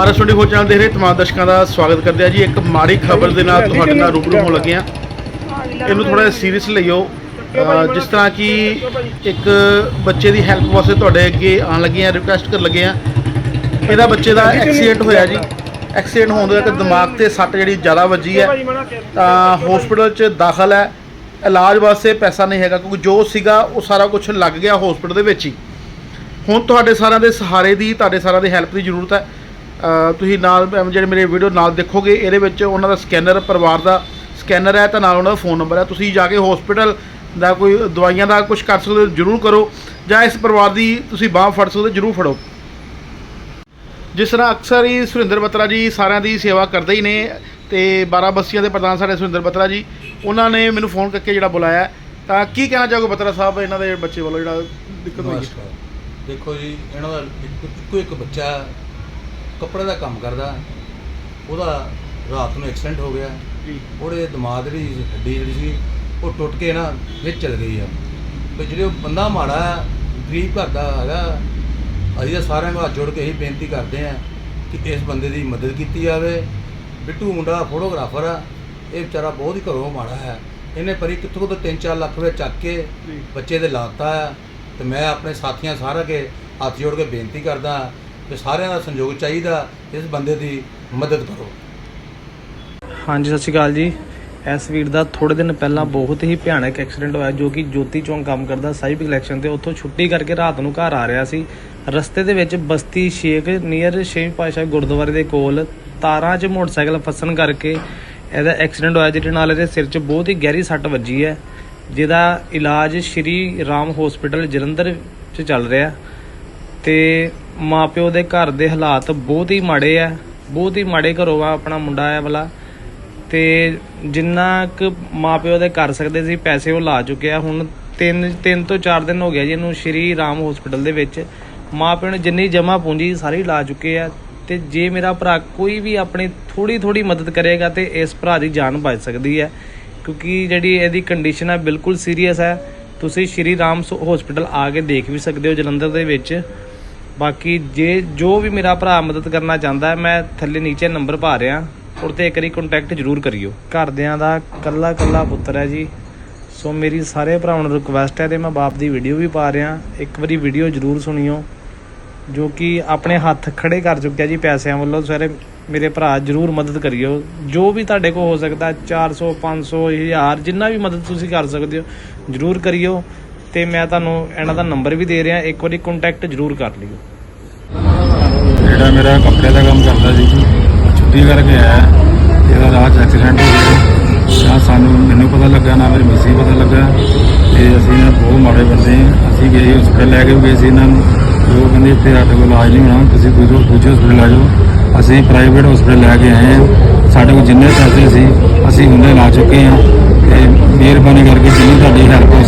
RS 24 channel ਦੇਖ ਰਹੇ ਤਮਾਮ ਦਰਸ਼ਕਾਂ ਦਾ ਸਵਾਗਤ ਕਰਦੇ ਆ ਜੀ। ਇੱਕ ਮਾੜੀ ਖਬਰ ਦੇ ਨਾਲ ਤੁਹਾਡੇ ਨਾਲ ਰੂਬਰੂ ਹੋਣ ਲੱਗੇ ਆ ਇਹਨੂੰ ਥੋੜਾ ਜਿਹਾ ਸੀਰੀਅਸ ਲਈਓ। ਜਿਸ ਤਰ੍ਹਾਂ ਕਿ ਇੱਕ ਬੱਚੇ ਦੀ ਹੈਲਪ ਵਾਸਤੇ ਤੁਹਾਡੇ ਅੱਗੇ ਆਉਣ ਲੱਗੇ ਆ ਰਿਕੁਐਸਟ ਕਰਨ ਲੱਗੇ ਆ ਇਹਦਾ ਬੱਚੇ ਦਾ ਐਕਸੀਡੈਂਟ ਹੋਇਆ ਜੀ। ਐਕਸੀਡੈਂਟ ਹੋਣ ਦਾ ਇੱਕ ਦਿਮਾਗ ਤੇ ਸੱਟ ਜਿਹੜੀ ਜ਼ਿਆਦਾ ਵੱਜੀ ਹੈ, ਤਾਂ ਹਸਪੀਟਲ 'ਚ ਦਾਖਲ ਹੈ। ਇਲਾਜ ਵਾਸਤੇ ਪੈਸਾ ਨਹੀਂ ਹੈਗਾ, ਕਿਉਂਕਿ ਜੋ ਸੀਗਾ ਉਹ ਸਾਰਾ ਕੁਝ ਲੱਗ ਗਿਆ ਹਸਪੀਟਲ ਦੇ ਵਿੱਚ ਹੀ। ਹੁਣ ਤੁਹਾਡੇ ਸਾਰਿਆਂ ਦੇ ਸਹਾਰੇ ਦੀ, ਤੁਹਾਡੇ ਸਾਰਿਆਂ ਦੀ ਹੈਲਪ ਦੀ ਜ਼ਰੂਰਤ ਹੈ। ਤੁਸੀਂ ਨਾਲ ਜਿਹੜੇ ਮੇਰੇ ਵੀਡੀਓ ਨਾਲ ਦੇਖੋਗੇ, ਇਹਦੇ ਵਿੱਚ ਉਹਨਾਂ ਦਾ ਸਕੈਨਰ, ਪਰਿਵਾਰ ਦਾ ਸਕੈਨਰ ਹੈ, ਤਾਂ ਨਾਲ ਉਹਨਾਂ ਦਾ ਫੋਨ ਨੰਬਰ ਹੈ। ਤੁਸੀਂ ਜਾ ਕੇ ਹਸਪੀਟਲ ਦਾ ਕੋਈ ਦਵਾਈਆਂ ਦਾ ਕੁਝ ਕਰ ਸਕਦੇ ਹੋ, ਜ਼ਰੂਰ ਕਰੋ। ਜਾਂ ਇਸ ਪਰਿਵਾਰ ਦੀ ਤੁਸੀਂ ਬਾਹ ਫੜ ਸਕਦੇ ਜ਼ਰੂਰ ਫੜੋ। ਜਿਸ ਤਰ੍ਹਾਂ ਅਕਸਰ ਹੀ ਸੁਰਿੰਦਰ ਬਤਰਾ ਜੀ ਸਾਰਿਆਂ ਦੀ ਸੇਵਾ ਕਰਦੇ ਹੀ ਨੇ, ਤੇ 12 ਬਸਤੀਆਂ ਦੇ ਪ੍ਰਧਾਨ ਸਾਡੇ ਸੁਰਿੰਦਰ ਬਤਰਾ ਜੀ, ਉਹਨਾਂ ਨੇ ਮੈਨੂੰ ਫੋਨ ਕਰਕੇ ਜਿਹੜਾ ਬੁਲਾਇਆ। ਤਾਂ ਕੀ ਕਹਿਣਾ ਚਾਹੋਗੇ ਬਤਰਾ ਸਾਹਿਬ, ਇਹਨਾਂ ਦੇ ਬੱਚੇ ਵੱਲੋਂ ਜਿਹੜਾ ਦਿੱਕਤ ਹੋਈ ਦੇਖੋ ਜੀ, ਇਹਨਾਂ ਦਾ ਇੱਕੋ ਇੱਕ ਬੱਚਾ ਕੱਪੜੇ ਦਾ ਕੰਮ ਕਰਦਾ ਉਹਦਾ ਰਾਤ ਨੂੰ ਐਕਸੀਡੈਂਟ ਹੋ ਗਿਆ। ਜੀ। ਉਹਦੇ ਦਿਮਾਗ ਦੀ ਹੱਡੀ ਜਿਹੜੀ ਸੀ ਉਹ ਟੁੱਟ ਕੇ ਨਾ ਵਿੱਚ ਚਲ ਗਈ ਆ। ਤੇ ਜਿਹੜੇ ਉਹ ਬੰਦਾ ਮਾੜਾ ਗਰੀਬ ਘਰ ਦਾ ਹੈਗਾ ਅਸੀਂ ਤਾਂ ਸਾਰਿਆਂ ਨੂੰ ਹੱਥ ਜੋੜ ਕੇ ਇਹੀ ਬੇਨਤੀ ਕਰਦੇ ਆ ਕਿ ਇਸ ਬੰਦੇ ਦੀ ਮਦਦ ਕੀਤੀ ਜਾਵੇ। ਬਿੱਟੂ ਮੁੰਡਾ ਫੋਟੋਗ੍ਰਾਫਰ ਆ ਇਹ ਵਿਚਾਰਾ ਬਹੁਤ ਹੀ ਘਰੋਂ ਮਾੜਾ ਹੈ। ਇਹਨੇ ਪਰੀ ਕਿੱਥੋਂ ਤੋਂ 3-4 ਲੱਖ ਰੁਪਏ ਚੱਕ ਕੇ ਬੱਚੇ ਦੇ ਲਾਤਾ ਆ ਤੇ ਮੈਂ ਆਪਣੇ ਸਾਥੀਆਂ ਸਾਰਾ ਕੇ ਹੱਥ ਜੋੜ ਕੇ ਬੇਨਤੀ ਕਰਦਾ ਕਿ ਸਾਰਿਆਂ ਦਾ ਸੰਯੋਗ ਚਾਹੀਦਾ, ਇਸ ਬੰਦੇ ਦੀ ਮਦਦ ਕਰੋ। ਹਾਂਜੀ, ਸਤਿ ਸ਼੍ਰੀ ਅਕਾਲ ਜੀ। ਇਸ ਵੀਰ ਦਾ ਥੋੜੇ ਦਿਨ ਪਹਿਲਾਂ ਬਹੁਤ ਹੀ ਭਿਆਨਕ ਐਕਸੀਡੈਂਟ ਹੋਇਆ, ਜੋ ਕਿ ਜੋਤੀ ਚੌਂਕ ਕੰਮ ਕਰਦਾ ਸਾਹਿਬ ਇਲੈਕਸ਼ਨ ਤੇ। ਉੱਥੋਂ ਛੁੱਟੀ ਕਰਕੇ ਰਾਤ ਨੂੰ ਘਰ ਆ ਰਿਹਾ ਸੀ। ਰਸਤੇ ਦੇ ਵਿੱਚ ਬਸਤੀ ਸ਼ੇਖ ਨੀਅਰ ਛੇਵੀਂ ਪਾਤਸ਼ਾਹ ਗੁਰਦੁਆਰੇ ਦੇ ਕੋਲ ਤਾਰਾਂ 'ਚ ਮੋਟਰਸਾਈਕਲ ਫਸਣ ਕਰਕੇ ਇਹਦਾ ਐਕਸੀਡੈਂਟ ਹੋਇਆ, ਜਿਹਦੇ ਨਾਲ ਇਹਦੇ ਸਿਰ 'ਚ ਬਹੁਤ ਹੀ ਗਹਿਰੀ ਸੱਟ ਵੱਜੀ ਹੈ, ਜਿਹਦਾ ਇਲਾਜ ਸ਼੍ਰੀ ਰਾਮ ਹਸਪੀਟਲ ਜਲੰਧਰ 'ਚ ਚੱਲ ਰਿਹਾ। ਤੇ ਮਾਪਿਓ ਦੇ ਘਰ ਦੇ ਹਾਲਾਤ ਬਹੁਤ ਹੀ ਮਾੜੇ ਆ, ਬਹੁਤ ਹੀ ਮਾੜੇ ਘਰੋਂ ਆ ਆਪਣਾ ਮੁੰਡਾ ਆ ਵਾਲਾ। ਤੇ ਜਿੰਨਾ ਕੁ ਮਾਪਿਓ ਦੇ ਕਰ ਸਕਦੇ ਸੀ, ਪੈਸੇ ਉਹ ਲਾ ਚੁੱਕੇ ਆ। ਹੁਣ 3 3 ਤੋਂ 4 ਦਿਨ ਹੋ ਗਿਆ ਜੀ ਇਹਨੂੰ ਸ਼੍ਰੀ ਰਾਮ ਹਸਪੀਟਲ ਦੇ ਵਿੱਚ। ਮਾਪਿਓ ਨੇ ਜਿੰਨੀ ਜਮਾ ਪੂੰਜੀ ਸਾਰੀ ਲਾ ਚੁੱਕੇ ਆ। ਤੇ ਜੇ ਮੇਰਾ ਭਰਾ ਕੋਈ ਵੀ ਆਪਣੀ ਥੋੜੀ ਥੋੜੀ ਮਦਦ ਕਰੇਗਾ, ਤੇ ਇਸ ਭਰਾ ਦੀ ਜਾਨ ਬਚ ਸਕਦੀ ਹੈ ਕਿਉਂਕਿ ਜਿਹੜੀ ਇਹਦੀ ਕੰਡੀਸ਼ਨ ਹੈ ਬਿਲਕੁਲ ਸੀਰੀਅਸ ਹੈ ਤੁਸੀਂ ਸ਼੍ਰੀ ਰਾਮ ਹਸਪੀਟਲ ਆ ਕੇ ਦੇਖ ਵੀ ਸਕਦੇ ਹੋ ਜਲੰਧਰ ਦੇ ਵਿੱਚ। ਬਾਕੀ ਜੇ ਜੋ ਵੀ ਮੇਰਾ ਭਰਾ ਮਦਦ ਕਰਨਾ ਚਾਹੁੰਦਾ ਮੈਂ ਥੱਲੇ ਨੀਚੇ ਨੰਬਰ ਪਾ ਰਿਹਾ। ਔਰ ਤੇ ਇੱਕ ਵਾਰੀ ਕੰਟੈਕਟ ਜ਼ਰੂਰ ਕਰਿਓ। ਘਰਦਿਆਂ ਦਾ ਕੱਲਾ ਕੱਲਾ ਪੁੱਤਰ ਹੈ ਜੀ। ਸੋ ਮੇਰੀ ਸਾਰੇ ਭਰਾਵਾਂ ਨੂੰ ਰਿਕੁਐਸਟ ਹੈ ਤੇ ਮੈਂ ਬਾਪ ਦੀ ਵੀਡੀਓ ਵੀ ਪਾ ਰਿਹਾ। ਇੱਕ ਵਾਰੀ ਵੀਡੀਓ ਜ਼ਰੂਰ ਸੁਣਿਓ, ਜੋ ਕਿ ਆਪਣੇ ਹੱਥ ਖੜੇ ਕਰ ਚੁੱਕਿਆ ਜੀ ਪੈਸਿਆਂ ਵੱਲੋਂ। ਸਾਰੇ ਮੇਰੇ ਭਰਾ ਜ਼ਰੂਰ ਮਦਦ ਕਰਿਓ। ਜੋ ਵੀ ਤੁਹਾਡੇ ਕੋਲ ਹੋ ਸਕਦਾ 400 500 1000 ਜਿੰਨਾ ਵੀ ਮਦਦ ਤੁਸੀਂ ਕਰ ਸਕਦੇ ਹੋ, ਜ਼ਰੂਰ ਕਰਿਓ। ਤੇ ਮੈਂ ਤੁਹਾਨੂੰ ਇਹਨਾਂ ਦਾ ਨੰਬਰ ਵੀ ਦੇ ਰਿਹਾ, ਇੱਕ ਵਾਰੀ ਕੰਟੈਕਟ ਜ਼ਰੂਰ ਕਰ ਲਿਓ। ਜਿਹੜਾ ਮੇਰਾ ਕੱਪੜੇ ਦਾ ਕੰਮ ਕਰਦਾ ਸੀ ਛੁੱਟੀ ਕਰਕੇ ਆਇਆ। ਇਹਦਾ ਰਾਤ ਐਕਸੀਡੈਂਟ ਹੋ ਗਿਆ। ਨਾ ਸਾਨੂੰ ਮੈਨੂੰ ਪਤਾ ਲੱਗਾ, ਨਾ ਮੇਰੀ ਮਿਸੀ ਪਤਾ ਲੱਗਾ। ਤੇ ਅਸੀਂ ਨਾ ਬਹੁਤ ਮਾੜੇ ਬੰਦੇ ਅਸੀਂ ਗਏ ਹਸਪੀਟਲ ਲੈ ਕੇ ਵੀ ਗਏ ਸੀ ਇਹਨਾਂ ਨੂੰ। ਤੇ ਉਹ ਕਹਿੰਦੇ, ਇੱਥੇ ਸਾਡੇ ਕੋਲ ਇਲਾਜ ਨਹੀਂ ਹੋਣਾ। ਤੁਸੀਂ ਦੂਜੇ ਦੂਜੇ ਹਸਪੀਟਲ ਆ ਜਾਓ। ਅਸੀਂ ਪ੍ਰਾਈਵੇਟ ਹਸਪੀਟਲ ਲੈ ਕੇ ਆਏ ਹਾਂ। ਸਾਡੇ ਕੋਲ ਜਿੰਨੇ ਪੈਸੇ ਸੀ, ਅਸੀਂ ਉਹਨੇ ਲਾ ਚੁੱਕੇ ਹਾਂ। ਤੇ ਮਿਹਰਬਾਨੀ ਕਰਕੇ ਜਿੰਨੀ ਤੁਹਾਡੀ ਹੈਲਪ ਹੋ